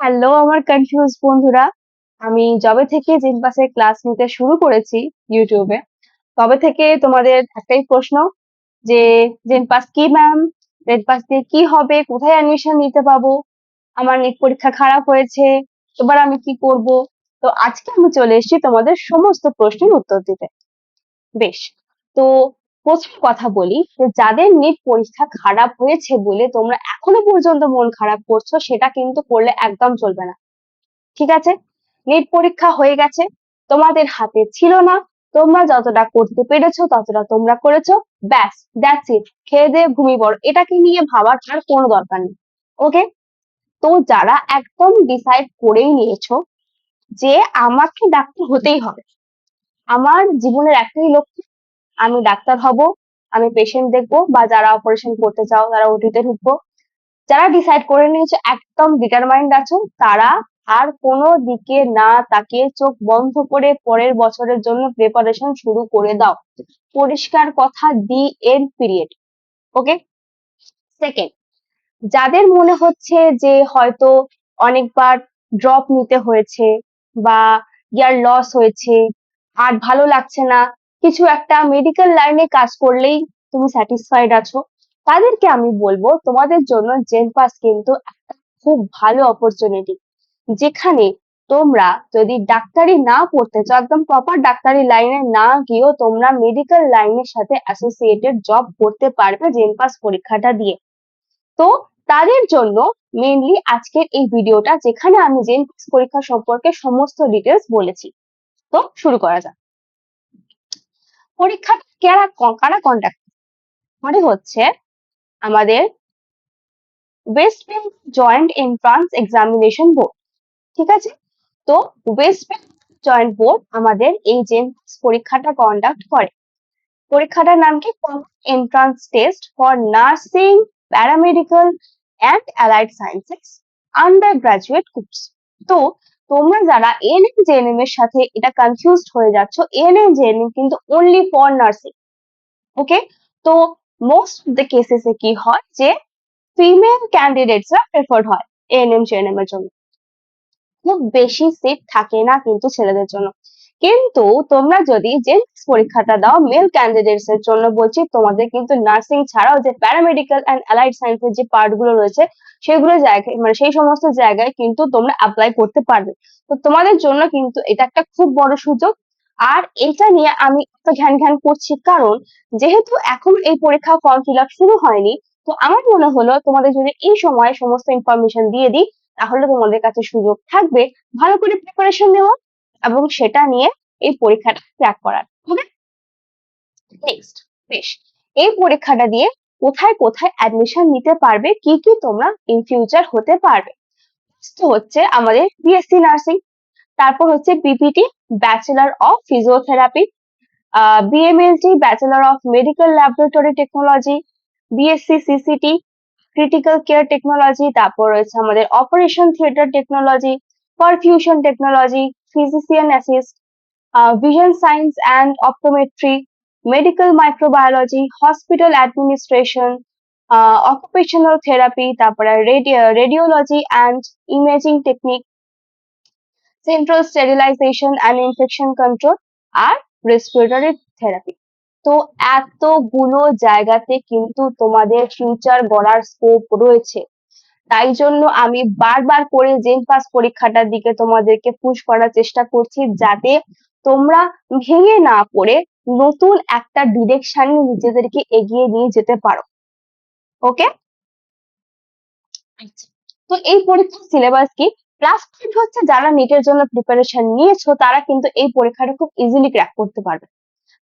Hello আমার confuse বন্ধুরা। আমি যবে থেকে জেনপাসের ক্লাস নিতে শুরু করেছি ইউটিউবে তবে থেকে তোমাদের একটাই প্রশ্ন যে জেনপাস কি ম্যাম জেনপাস দিয়ে কি হবে? কোথায় অ্যাডমিশন নিতে পাবো? আমার নেট পরীক্ষা খারাপ হয়েছে। এবার আমি কি করব? তো আজকে আমি চলে এসেছি তোমাদের সমস্ত প্রশ্নের উত্তর দিতে। বেশ, তো প্রথম কথা বলি যে যাদের নেট পরীক্ষা খারাপ হয়েছে বলে তোমরা এখনও পর্যন্ত মন খারাপ করছ, সেটা কিন্তু করলে একদম চলবে না। ঠিক আছে? নেট পরীক্ষা হয়ে গেছে, তোমাদের হাতে ছিল না, তোমরা যতটা করতে পেরেছ ততটা তোমরা করেছ। ব্যাস দ্যাটস ইট খেয়ে দিয়ে ঘুমিয়ে পড়ো। এটাকে নিয়ে ভাবার আর কোনো দরকার নেই। ওকে তো যারা একদম ডিসাইড করেই নিয়েছো যে আমাকে ডাক্তার হতেই হবে, আমার জীবনের একটাই লক্ষ্য আমি ডাক্তার হব, আমি পেশেন্ট দেখব বা যারা অপারেশন করতে চাও তারা ওটিতে ঢুকবো। যারা ডিসাইড করে নিয়েছে একদম ডিটারমাইন্ড আছো, তারা আর কোনো দিকে না তাকিয়ে চোখ বন্ধ করে পরের বছরের জন্য প্রিপারেশন শুরু করে দাও। পরিষ্কার কথা the end period okay second যাদের মনে হচ্ছে যে হয়তো অনেকবার ড্রপ নিতে হয়েছে বা ইয়ার লস হয়েছে, আর ভালো লাগছে না কিছু একটা মেডিকেল লাইনে কাজ করলেই তুমি স্যাটিসফাইড আছো। তাদেরকে আমি বলব, তোমাদের জন্য জেনপাস কিন্তু একটা খুব ভালো অপরচুনিটি যেখানে তোমরা যদি ডাক্তারি না পড়তে চাও, একদম প্রপার ডাক্তারি লাইনে না গিয়েও তোমরা মেডিকেল লাইনের সাথে অ্যাসোসিয়েটেড জব করতে পারবে জেনপাস পরীক্ষাটা দিয়ে। তো তাদের জন্য মেনলি আজকের এই ভিডিওটা যেখানে আমি জেনপাস পরীক্ষা সম্পর্কে সমস্ত ডিটেলস বলেছি। তো শুরু করা যাক। পরীক্ষা কারা কারা কন্ডাক্ট মানে হচ্ছে আমাদের West Bengal joint entrance examination board ঠিক আছে? তো ওয়েস্ট বেঙ্গল জয়েন্ট বোর্ড আমাদের এই যে পরীক্ষাটা কন্ডাক্ট করে, পরীক্ষাটার নাম কি? Entrance test for nursing paramedical and allied sciences undergraduate course তো তোমরা যারা এএনএম জেএনএম এর সাথে এটা কনফিউজড হয়ে যাচ্ছ এএনএম জেএনএম কিন্তু অনলি ফর নার্সিং ওকে তো মোস্ট অফ দ্য কেসেস এ কি হয় যে ফিমেল ক্যান্ডিডেটসরা প্রেফার্ড হয় এএনএম জেএনএম এর জন্য। খুব বেশি সিট থাকে না কিন্তু ছেলেদের জন্য। কিন্তু তোমরা যদি জেন্টস পরীক্ষাটা দাও মেল ক্যান্ডিডেটস এর জন্য বলছি, তোমাদের কিন্তু নার্সিং ছাড়াও যে প্যারামেডিক্যাল অ্যান্ড অ্যালাইড সায়েন্সের যে পার্টগুলো রয়েছে, সেগুলো জায়গায় মানে সেই সমস্ত জায়গায় কিন্তু তোমরা অ্যাপ্লাই করতে পারবে। তো তোমাদের জন্য কিন্তু এটা একটা খুব বড় সুযোগ। আর এটা নিয়ে আমি এত ঘ্যান ঘ্যান করছি কারণ, যেহেতু এখন এই পরীক্ষা ফর্ম ফিল আপ শুরু হয়নি, তো আমার মনে হলো তোমাদের যদি এই সময় সমস্ত ইনফরমেশন দিয়ে দিই, তাহলে তোমাদের কাছে সুযোগ থাকবে। ভালো করে প্রিপারেশন নেওয়া। এবং সেটা নিয়ে এই পরীক্ষাটা ক্র্যাক করার ওকে নেক্সট বেশ। এই পরীক্ষাটা দিয়ে কোথায় কোথায় অ্যাডমিশন নিতে পারবে, কি কি তোমরা ইন ফিউচার হতে পারবে? হচ্ছে আমাদের বিএসসি নার্সিং তারপর হচ্ছে BPT bachelor of physiotherapy BMLT bachelor of medical laboratory technology BSc CCT critical care technology তারপর রয়েছে আমাদের operation theatre technology perfusion technology physician assist, uh, vision science and optometry, medical microbiology, hospital administration, uh, occupational therapy, তারপরে radiology and imaging technique, central sterilization and infection control আর respiratory therapy তো এতগুলো জায়গাতে কিন্তু তোমাদের ফিউচার গড়ার scope রয়েছে তাই জন্য আমি বারবার করে জেন পাস পরীক্ষাটার দিকে তোমাদেরকে পুশ করার চেষ্টা করছি যাতে তোমরা ভেঙে না পড়ে নতুন একটা ডিরেকশন নিজেদেরকে এগিয়ে নিয়ে যেতে পারো। ওকে আচ্ছা, তো এই পরীক্ষার সিলেবাস কি? প্লাস পয়েন্ট হচ্ছে যারা নিটের জন্য প্রিপারেশন নিয়েছো তারা কিন্তু এই পরীক্ষাটা খুব ইজিলি ক্র্যাক করতে পারবে।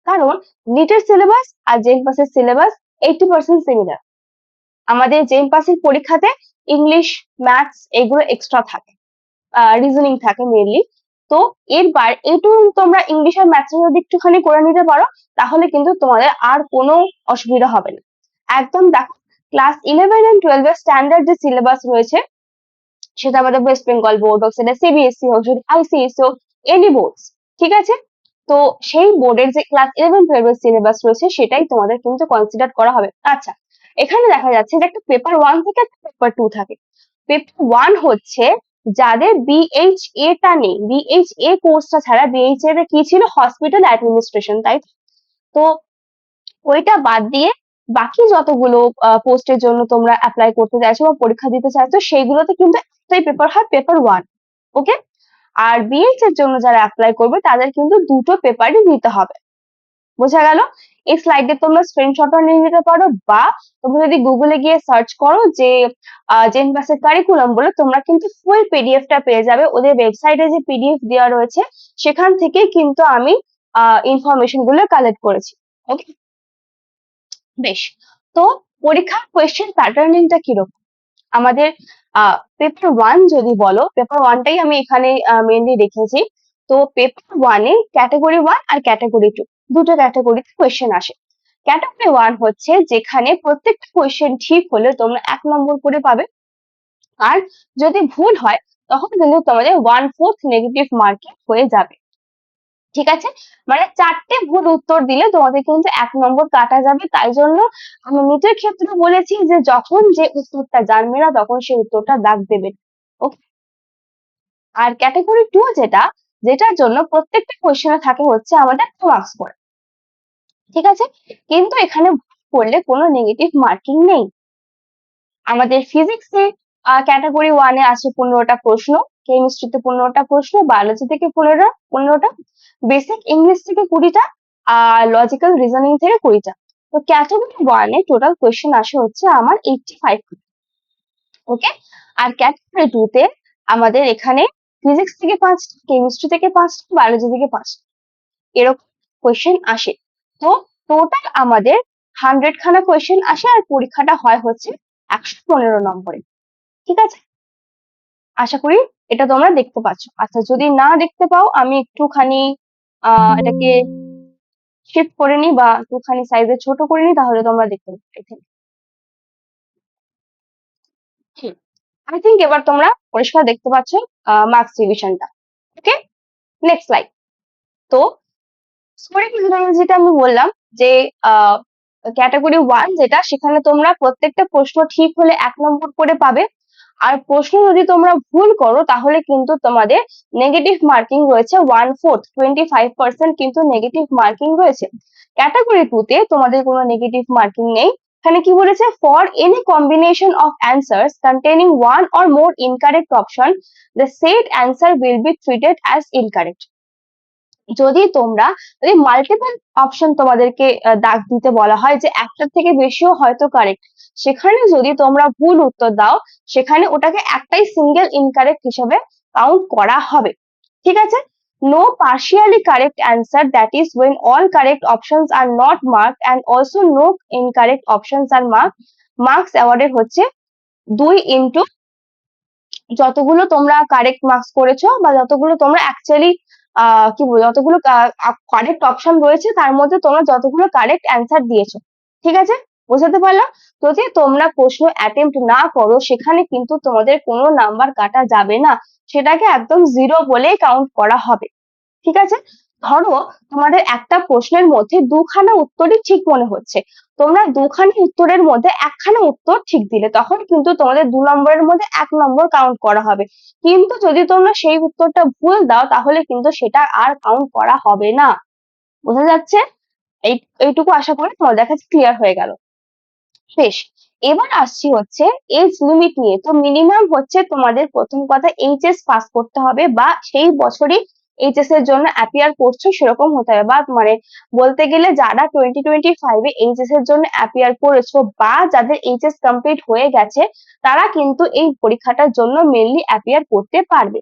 কারণ নিটের সিলেবাস আর জেন পাসের সিলেবাস এইটি পার্সেন্ট সিমিলার আমাদের জেন পাসের পরীক্ষাতে ইংলিশ ম্যাথস এগুলো এক্সট্রা থাকে। রিজনিং থাকে মেনলি তো এরবার এইটুকু তোমরা ইংলিশ আর ম্যাথস যদি একটুখানি করে নিতে পারো, তাহলে কিন্তু তোমাদের আর কোনো অসুবিধা হবে না। একদম দেখো ক্লাস ইলেভেন এন্ড টুয়েলভ এর স্ট্যান্ডার্ড যে সিলেবাস রয়েছে, সেটা আমাদের ওয়েস্ট বেঙ্গল বোর্ড হোক, সেটা সিবিএসসি হোক যদি আইসিএসসি হোক এনি বোর্ডস ঠিক আছে? তো সেই বোর্ডের যে ক্লাস ইলেভেন টুয়েলভ এর সিলেবাস রয়েছে, সেটাই তোমাদের কিন্তু কনসিডার করা হবে। আচ্ছা এখানে দেখা যাচ্ছে যে একটা পেপার ওয়ান থেকে পেপার টু থাকে। পেপার ওয়ান হচ্ছে যাদের বিএইচএ টা নেই। বিএইচএ কোর্সটা ছাড়া বিএইচএ তে কি ছিল? হসপিটাল অ্যাডমিনিস্ট্রেশন তাই তো? ওইটা বাদ দিয়ে বাকি যতগুলো পোস্টের জন্য তোমরা অ্যাপ্লাই করতে চাইছো বা পরীক্ষা দিতে চাইছো, সেইগুলোতে কিন্তু একটাই পেপার হয় পেপার ওয়ান ওকে আর বিএইচ এর জন্য যারা অ্যাপ্লাই করবে, তাদের কিন্তু দুটো পেপারই দিতে হবে। বোঝা গেল? এই স্লাইডে তোমরা স্ক্রিনশটও নিয়ে নিতে পারো বা তোমরা যদি গুগলে গিয়ে সার্চ করো যে জেন বাসের কারিকুলাম বলে, তোমরা কিন্তু ফুল পিডিএফটা পেয়ে যাবে। ওদের ওয়েবসাইটে যে পিডিএফ দেওয়া রয়েছে, সেখান থেকে কিন্তু আমি ইনফরমেশনগুলো কালেক্ট করেছি। ওকে বেশ। তো পরীক্ষার কোয়েশ্চেন প্যাটার্নিংটা কীরকম? আমাদের পেপার ওয়ান যদি বলো পেপার ওয়ানটাই আমি এখানে মেনলি রেখেছি তো পেপার ওয়ানে ক্যাটাগরি ওয়ান আর ক্যাটাগরি টু দুটো ক্যাটাগরিতে কোয়েশ্চেন আসে। ক্যাটাগরি ওয়ান হচ্ছে যেখানে প্রত্যেকটা কোয়েশ্চেন ঠিক হলে তোমরা এক নম্বর করে পাবে। আর যদি ভুল হয়, তখন কিন্তু তোমাদের ওয়ান ফোর্থ নেগেটিভ মার্কিং হয়ে যাবে। ঠিক আছে? মানে চারটে ভুল উত্তর দিলে তোমাদের কিন্তু এক নম্বর কাটা যাবে। তাই জন্য আমি নিজের ক্ষেত্রে বলেছি যে যখন যে উত্তরটা জানবে না, তখন সেই উত্তরটা দাগ দেবে ওকে আর ক্যাটাগরি টু যেটা যেটার জন্য প্রত্যেকটা কোয়েশ্চেনে থাকে হচ্ছে আমাদের মার্কস করে। ঠিক আছে? কিন্তু এখানে করলে কোনো নেগেটিভ মার্কিং নেই। আমাদের ফিজিক্সে ক্যাটাগরি ওয়ানে আছে পনেরোটা প্রশ্ন কেমিস্ট্রিতে পনেরোটা প্রশ্ন বায়োলজি থেকে পনেরো পনেরোটা বেসিক ইংলিশ থেকে কুড়িটা, আর লজিক্যাল রিজনিং থেকে কুড়িটা। তো ক্যাটাগরি ওয়ানে টোটাল কোয়েশ্চেন আসে হচ্ছে আমার এইটটি ফাইভ ওকে আর ক্যাটাগরি টু তে আমাদের এখানে ফিজিক্স থেকে পাঁচটা কেমিস্ট্রি থেকে পাঁচটা বায়োলজি থেকে পাঁচটা এরকম কোয়েশ্চেন আসে। তো টোটাল আমাদের হান্ড্রেড খানা কোয়েশ্চেন আসে আর পরীক্ষাটা হয় হচ্ছে একশো পনেরো নম্বরে। ঠিক আছে? আশা করি এটা তোমরা দেখতে পাচ্ছ। আচ্ছা যদি না দেখতে পাও, আমি একটুখানি আহ এটাকে শিফট করে নিই বা একটুখানি সাইজে ছোট করে নিই তাহলে তোমরা দেখতে পাবে আই থিঙ্ক এবার তোমরা পরিষ্কার দেখতে পাচ্ছ মার্কস ডিভিশনটা ওকে নেক্সট স্লাইড তো স্কোরিং যেটা আমি বললাম যে ক্যাটাগরি ওয়ান যেটা, সেখানে তোমরা প্রত্যেকটা প্রশ্ন ঠিক হলে এক নম্বর করে পাবে। আর প্রশ্ন যদি তোমরা ভুল করো, তাহলে কিন্তু তোমাদের নেগেটিভ মার্কিং রয়েছে one fourth twenty five percent কিন্তু নেগেটিভ মার্কিং রয়েছে। ক্যাটাগরি টু তে তোমাদের কোনো নেগেটিভ মার্কিং নেই। এখানে কি বলেছে? For any combination of answers containing one or more incorrect option the set answer will be treated as incorrect যদি তোমরা, যদি মাল্টিপল অপশন তোমাদেরকে দাগ দিতে বলা হয় যে একটার থেকে বেশিও হয়তো কারেক্ট সেখানে যদি তোমরা ভুল উত্তর দাও, সেখানে ওটাকে একটাই সিঙ্গেল ইনকারেক্ট হিসেবে কাউন্ট করা হবে। ঠিক আছে? No partially correct answer, that is when all correct options are not marked and also no incorrect options are marked. Marks awarded হচ্ছে দুই ইন্টু যতগুলো তোমরা কারেক্ট মার্কস করেছ বা যতগুলো তোমরা অ্যাকচুয়ালি কি বলব, যতগুলো কারেক্ট অপশন রয়েছে, তার মধ্যে তোমরা যতগুলো কারেক্ট অ্যান্সার দিয়েছ। ঠিক আছে? বোঝাতে পারলাম? যদি তোমরা প্রশ্ন অ্যাটেম্প্ট না করো, সেখানে কিন্তু তোমাদের কোনো নাম্বার কাটা যাবে না। সেটাকে একদম জিরো বলে কাউন্ট করা হবে। ঠিক আছে? ধরো তোমাদের একটা প্রশ্নের মধ্যে দুখানা উত্তরই ঠিক মনে হচ্ছে। তোমরা দুখানা উত্তরের মধ্যে একখানা উত্তর ঠিক দিলে, তখন কিন্তু তোমাদের দু নম্বরের মধ্যে এক নম্বর কাউন্ট করা হবে। কিন্তু যদি তোমরা সেই উত্তরটা ভুল দাও, তাহলে কিন্তু সেটা আর কাউন্ট করা হবে না। বোঝা যাচ্ছে? এই, এইটুকু আশা করি তোমাদের কাছে ক্লিয়ার হয়ে গেল। বেশ এবার আসছি হচ্ছে এজ লিমিট নিয়ে। তো মিনিমাম হচ্ছে তোমাদের প্রথম কথা এইচএস পাস করতে হবে বা সেই বছরই এইচএস এর জন্য অ্যাপিয়ার করছ সেরকম হতে হবে। বা মানে বলতে গেলে যারা টোয়েন্টি টোয়েন্টি ফাইভে এইচএস এর জন্য অ্যাপিয়ার করেছ বা যাদের এইচএস কমপ্লিট হয়ে গেছে, তারা কিন্তু এই পরীক্ষাটার জন্য মেনলি অ্যাপিয়ার করতে পারবে।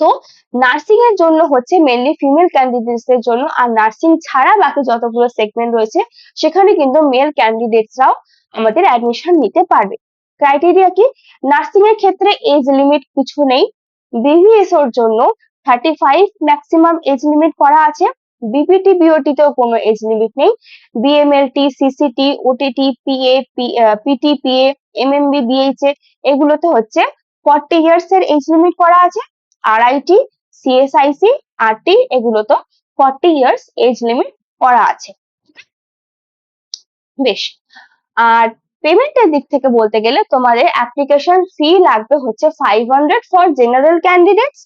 তো নার্সিং এর জন্য হচ্ছে মেনলি ফিমেল ক্যান্ডিডেটস এর জন্য, আর নার্সিং ছাড়া বাকি যতগুলো সেগমেন্ট রয়েছে, সেখানে কিন্তু মেল ক্যান্ডিডেটসরাও আমাদের অ্যাডমিশন নিতে পারবে। ক্রাইটেরিয়া কি? নার্সিং এর ক্ষেত্রে এজ লিমিট কিছু নেই। বিভিএস এর জন্য thirty five maximum age limit করা আছে। বিপিটি বিওটি তেও কোনো এজ লিমিট নেই। BMLT CCT OTT PA PT PA MMB BHA এগুলোতে হচ্ছে ফর্টি ইয়ার্স এর এজ লিমিট করা আছে। আরআইটি সিএসআইসি আরটি এগুলো তো ফর্টি ইয়ার্স এজ লিমিট করা আছে। বেশ, আর পেমেন্টের দিক থেকে বলতে গেলে তোমাদের অ্যাপ্লিকেশন ফি লাগবে হচ্ছে five hundred for general candidates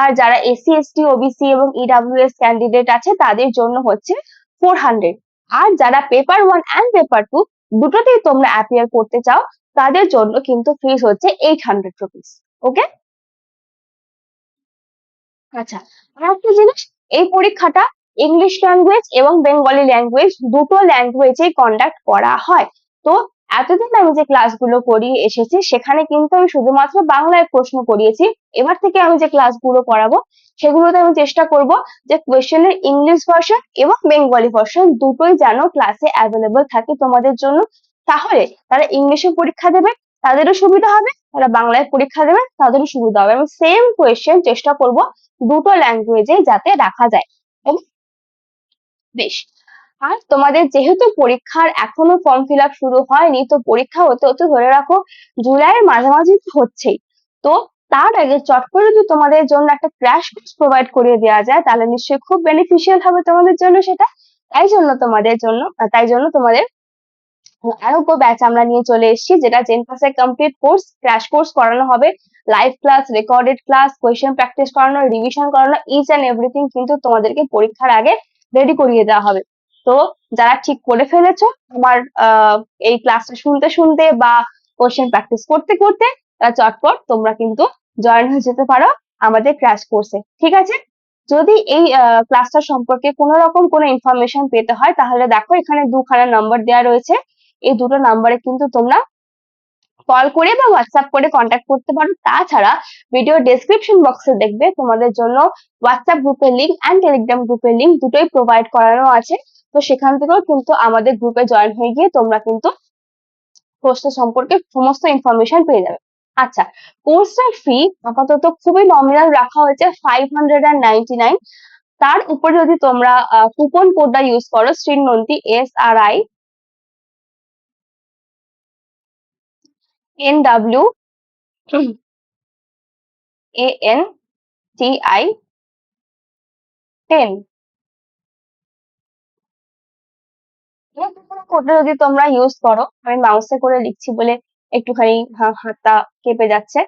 আর যারা এসসি এসটি ওবিসি এবং ইডাব্লিউএস ক্যান্ডিডেট আছে তাদের জন্য হচ্ছে ফোর হান্ড্রেড আর যারা paper one and paper two দুটোতেই তোমরা অ্যাপিয়ার করতে চাও, তাদের জন্য কিন্তু ফিস হচ্ছে এইট হান্ড্রেড রুপিস ওকে আচ্ছা আর একটা জিনিস, এই পরীক্ষাটা ইংলিশ ল্যাঙ্গুয়েজ এবং বেঙ্গলি ল্যাঙ্গুয়েজ দুটো ল্যাঙ্গুয়েজেই কন্ডাক্ট করা হয়। তো এতদিন আমি যে ক্লাসগুলো করিয়ে এসেছি, সেখানে কিন্তু আমি শুধুমাত্র বাংলায় প্রশ্ন করিয়েছি। এবার থেকে আমি যে ক্লাসগুলো করাবো সেগুলোতে আমি চেষ্টা করব যে কোয়েশ্চেনের ইংলিশ ভার্সন এবং বেঙ্গলি ভার্সন দুটোই যেন ক্লাসে অ্যাভেলেবল থাকে তোমাদের জন্য। তাহলে তারা ইংলিশে পরীক্ষা দেবে, তাদেরও সুবিধা হবে যারা বাংলায় পরীক্ষা দেবে তাদেরও সুবিধা হবে। আমি সেম কোয়েশ্চেন চেষ্টা করব দুটো ল্যাঙ্গুয়েজে যাতে রাখা যায়। বেশ। আর তোমাদের যেহেতু পরীক্ষার এখনও ফর্ম ফিল শুরু হয়নি, তো পরীক্ষা হতে হতে ধরে রাখো, জুলাইয়ের মাঝামাঝি হচ্ছেই। তো তার আগে চট করে যদি তোমাদের জন্য একটা ক্র্যাশ কোর্স প্রোভাইড করিয়ে দেওয়া যায়, তাহলে নিশ্চয়ই খুব বেনিফিশিয়াল হবে তোমাদের জন্য সেটা। তাই জন্য তোমাদের জন্য, তাই জন্য তোমাদের আরোগ্য ব্যাচ আমরা নিয়ে চলে এসেছি, যেটা জেন পাসের কমপ্লিট কোর্স ক্র্যাশ কোর্স করানো হবে। Live class recorded class question practice করানো রিভিশন করানো ইচ অ্যান্ড এভরিথিং কিন্তু তোমাদেরকে পরীক্ষার আগে রেডি করিয়ে দেওয়া হবে। তো যারা ঠিক করে ফেলেছো আমার এই ক্লাসটা শুনতে শুনতে বা কোশ্চেন প্র্যাকটিস করতে করতে চটপট তোমরা কিন্তু জয়েন হয়ে যেতে পারো আমাদের ক্র্যাশ কোর্সে ঠিক আছে? যদি এই ক্লাসটা সম্পর্কে কোনো রকম কোনো ইনফরমেশন পেতে হয়, তাহলে দেখো এখানে দুখানা নাম্বার দেওয়া রয়েছে। এই দুটো নাম্বারে কিন্তু তোমরা কল করে বা হোয়াটসঅ্যাপ করে কন্ট্যাক্ট করতে পারো। তাছাড়া ভিডিও ডেসক্রিপশন বক্সে দেখবে তোমাদের জন্য হোয়াটসঅ্যাপ গ্রুপের লিঙ্ক অ্যান্ড টেলিগ্রাম গ্রুপের লিঙ্ক দুটোই প্রোভাইড করানো আছে। তো সেখান থেকেও কিন্তু আমাদের গ্রুপে জয়েন হয়ে গিয়ে তোমরা কিন্তু কোর্সটা সম্পর্কে সমস্ত ইনফরমেশন পেয়ে যাবে। আচ্ছা কোর্সের ফি আপাতত খুবই নমিনাল রাখা হয়েছে five hundred and ninety nine তার উপর যদি তোমরা কুপন কোডটা ইউজ করো Srinwanti S R I N W A N T I ten কোডটা যদি তোমরা ইউজ করো, আমি মাউসে করে লিখছি বলে একটুখানি হাতটা কেঁপে যাচ্ছে।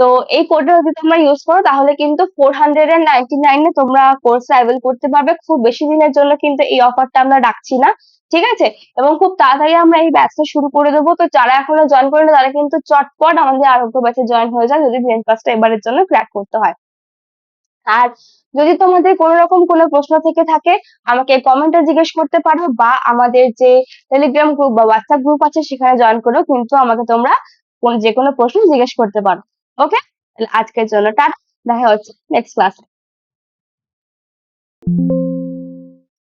তো এই কোডটা যদি তোমরা ইউজ করো, তাহলে কিন্তু ফোর হান্ড্রেড এন্ড নাইনটি নাইনে তোমরা কোর্স অ্যাভেল করতে পারবে। খুব বেশি দিনের জন্য কিন্তু এই অফারটা আমরা রাখছি না। ঠিক আছে? এবং খুব তাড়াতাড়ি আমরা এই ব্যাচটা শুরু করে দেবো। তো যারা এখনও জয়েন করেনি, তারা কিন্তু চটপট আমাদের আরোগ্য ব্যাচে জয়েন হয়ে যায় যদি ব্রেন পাসটা এবারের জন্য ক্র্যাক করতে হয়। আর যদি তোমাদের কোনো রকম কোনো প্রশ্ন থেকে থাকে, আমাকে কমেন্টে জিজ্ঞেস করতে পারো বা আমাদের যে টেলিগ্রাম গ্রুপ বা হোয়াটসঅ্যাপ গ্রুপ আছে, সেখানে জয়েন করো কিন্তু আমাকে তোমরা কোন, যে কোনো প্রশ্ন জিজ্ঞেস করতে পারো। ওকে আজকের জন্য টাটা। দেখা হচ্ছে নেক্সট ক্লাসে